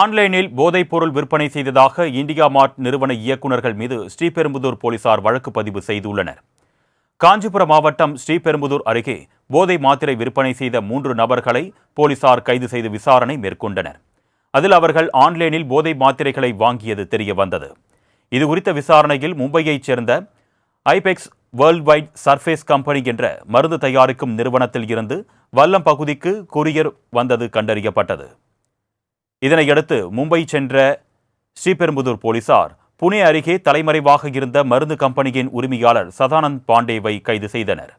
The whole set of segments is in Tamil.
ஆன்லைனில் போதைப்பொருள் விற்பனை செய்ததாக இந்தியா மார்ட் நிறுவன இயக்குநர்கள் மீது ஸ்ரீபெரும்புதூர் போலீசார் வழக்கு பதிவு செய்துள்ளனர். காஞ்சிபுரம் மாவட்டம் ஸ்ரீபெரும்புதூர் அருகே போதை மாத்திரை விற்பனை செய்த மூன்று நபர்களை போலீசார் கைது செய்து விசாரணை மேற்கொண்டனர். அதில் அவர்கள் ஆன்லைனில் போதை மாத்திரைகளை வாங்கியது தெரிய வந்தது இது குறித்த விசாரணையில் மும்பையைச் சேர்ந்த Ibex world wide surface company என்ற மருந்து தயாரிக்கும் நிறுவனத்தில் இருந்து வல்லம் பகுதிக்கு கொரியர் வந்தது கண்டறியப்பட்டது. இதனையடுத்து மும்பை சென்ற ஸ்ரீபெரும்புதூர் போலீசார் புனே அருகே தலைமறைவாக இருந்த மருந்து கம்பெனியின் உரிமையாளர் சதானந்த் பாண்டேவை கைது செய்தனர்.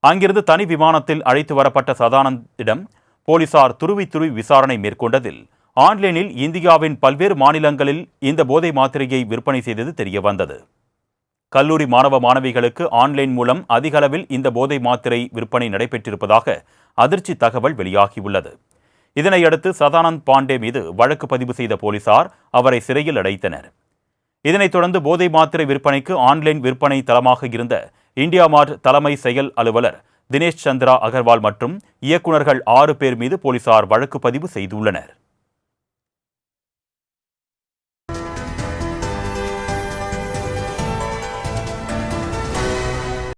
அங்கிருந்து தனி விமானத்தில் அழைத்து வரப்பட்ட சதானந்திடம் போலீசார் துருவி துருவி விசாரணை மேற்கொண்டதில் ஆன்லைனில் இந்தியாவின் பல்வேறு மாநிலங்களில் இந்த போதை மாத்திரையை விற்பனை செய்தது தெரியவந்தது. கல்லூரி மாணவ மாணவிகளுக்கு ஆன்லைன் மூலம் அதிகளவில் இந்த போதை மாத்திரை விற்பனை நடைபெற்றிருப்பதாக அதிர்ச்சி தகவல் வெளியாகியுள்ளது. இதனையடுத்து சதானந்த் பாண்டே மீது வழக்கு பதிவு செய்த போலீசார் அவரை சிறையில் அடைத்தனர். இதனைத் தொடர்ந்து போதை மாத்திரை விற்பனைக்கு ஆன்லைன் விற்பனை தளமாக இருந்த இந்தியா மார்ட் தலைமை செயல் அலுவலர் தினேஷ் சந்திரா அகர்வால் மற்றும் இயக்குநர்கள் ஆறு பேர் மீது போலீசார் வழக்கு பதிவு செய்துள்ளனர்.